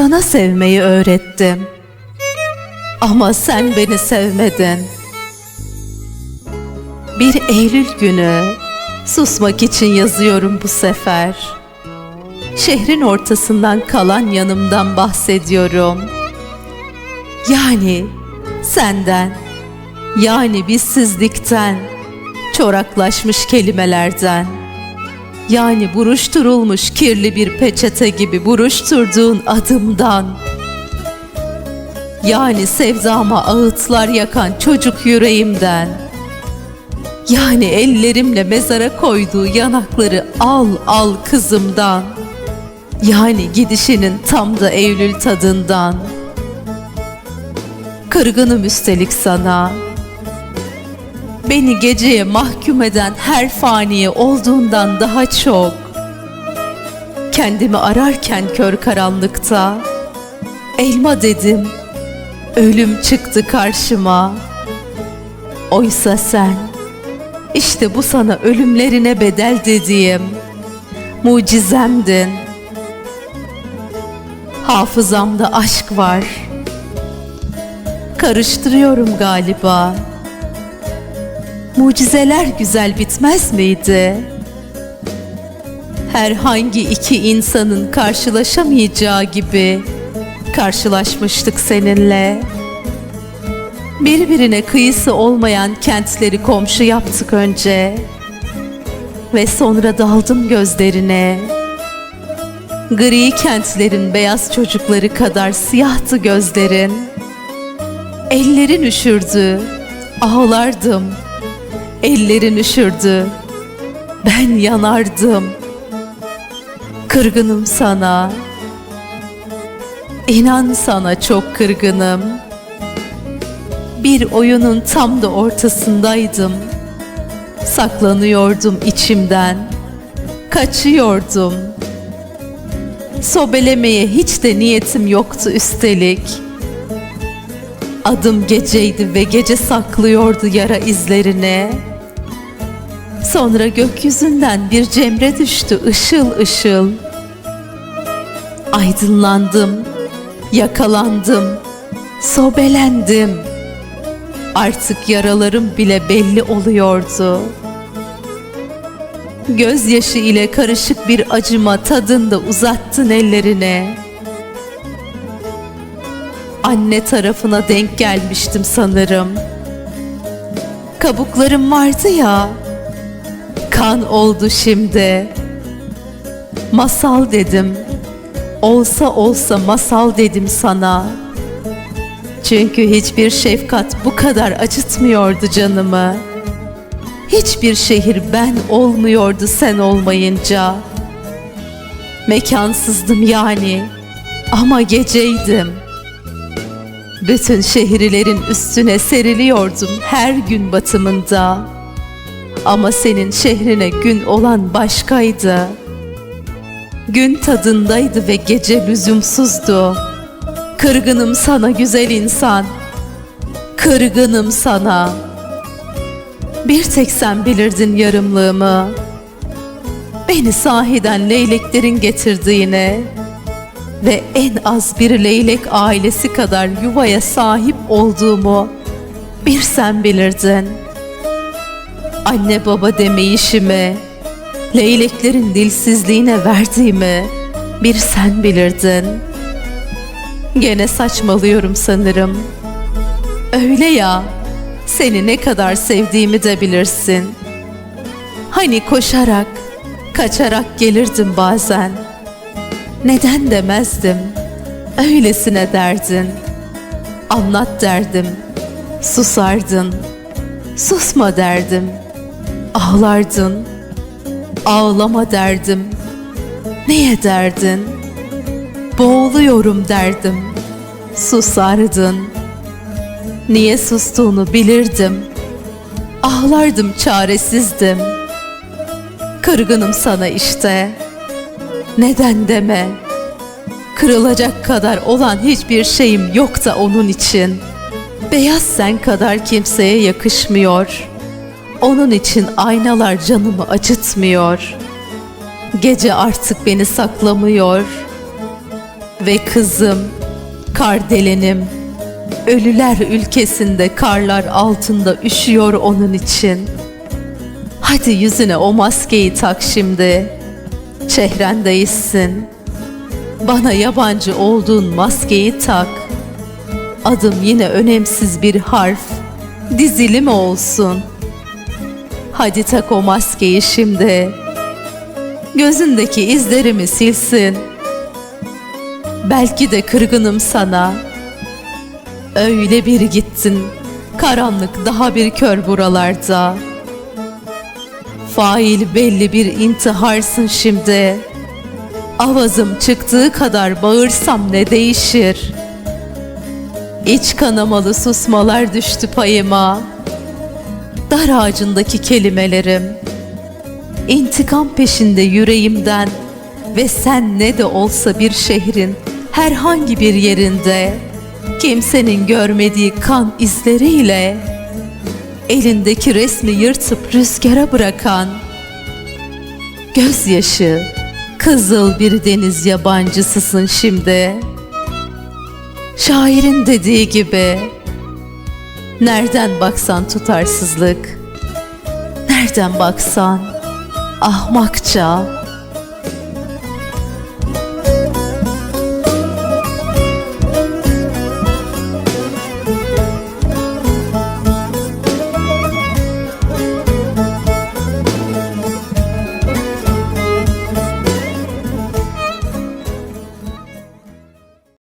Sana sevmeyi öğrettim. Ama sen beni sevmedin. Bir Eylül günü susmak için yazıyorum bu sefer. Şehrin ortasından kalan yanımdan bahsediyorum. Yani senden, yani bizsizlikten, çoraklaşmış kelimelerden. Yani buruşturulmuş kirli bir peçete gibi buruşturduğun adımdan. Yani sevdama ağıtlar yakan çocuk yüreğimden. Yani ellerimle mezara koyduğu yanakları al al kızımdan. Yani gidişinin tam da Eylül tadından. Kırgınım üstelik sana. Beni geceye mahkum eden her faniye olduğundan daha çok. Kendimi ararken kör karanlıkta elma dedim. Ölüm çıktı karşıma. Oysa sen işte bu sana ölümlerine bedel dediğim mucizemdin. Hafızamda aşk var. Karıştırıyorum galiba. Mucizeler güzel bitmez miydi? Herhangi iki insanın karşılaşamayacağı gibi karşılaşmıştık seninle. Birbirine kıyısı olmayan kentleri komşu yaptık önce. Ve sonra daldım gözlerine. Gri kentlerin beyaz çocukları kadar siyahtı gözlerin. Ellerin üşürdü, ağlardım. Ellerin üşürdü, ben yanardım. Kırgınım sana. İnan sana çok kırgınım. Bir oyunun tam da ortasındaydım. Saklanıyordum içimden. Kaçıyordum. Sobelemeye hiç de niyetim yoktu üstelik. Adım geceydi ve gece saklıyordu yara izlerini. Sonra gökyüzünden bir cemre düştü ışıl ışıl. Aydınlandım, yakalandım, sobelendim. Artık yaralarım bile belli oluyordu. Gözyaşı ile karışık bir acıma tadında uzattın ellerine. Anne tarafına denk gelmiştim sanırım. Kabuklarım vardı ya, kan oldu şimdi. Masal dedim, olsa olsa masal dedim sana. Çünkü hiçbir şefkat bu kadar acıtmıyordu canımı. Hiçbir şehir ben olmuyordu sen olmayınca. Mekansızdım yani ama geceydim. Bütün şehirlerin üstüne seriliyordum her gün batımında. Ama senin şehrine gün olan başkaydı. Gün tadındaydı ve gece lüzumsuzdu. Kırgınım sana güzel insan. Kırgınım sana. Bir tek sen bilirdin yarımlığımı. Beni sahiden leyleklerin getirdiğini ve en az bir leylek ailesi kadar yuvaya sahip olduğumu bir sen bilirdin. Anne baba demeyişimi, leyleklerin dilsizliğine verdiğimi bir sen bilirdin. Gene saçmalıyorum sanırım. Öyle ya, seni ne kadar sevdiğimi de bilirsin. Hani koşarak, kaçarak gelirdim bazen. Neden demezdim, öylesine derdin. Anlat derdim, susardın. Susma derdim, ağlardın. Ağlama derdim, neye derdin? Boğuluyorum derdim, susardın. Niye sustuğunu bilirdim. Ağlardım çaresizdim. Kırgınım sana işte. Neden deme. Kırılacak kadar olan hiçbir şeyim yok da onun için. Beyaz sen kadar kimseye yakışmıyor. Onun için aynalar canımı acıtmıyor. Gece artık beni saklamıyor. ve kızım, kardelenim, ölüler ülkesinde karlar altında üşüyor onun için. Hadi yüzüne o maskeyi tak şimdi, çehren değişsin. Bana yabancı olduğun maskeyi tak. Adım yine önemsiz bir harf, dizili mi olsun? Hadi tak o maskeyi şimdi. Gözündeki izlerimi silsin. Belki de kırgınım sana. Öyle bir gittin. Karanlık daha bir kör buralarda. Fail belli bir intiharsın şimdi. Avazım çıktığı kadar bağırsam ne değişir? İç kanamalı susmalar düştü payıma. Dar ağacındaki kelimelerim. İntikam peşinde yüreğimden ve sen ne de olsa bir şehrin herhangi bir yerinde kimsenin görmediği kan izleriyle elindeki resmi yırtıp rüzgara bırakan gözyaşı kızıl bir deniz yabancısısın şimdi. Şairin dediği gibi nereden baksan tutarsızlık, nereden baksan ahmakça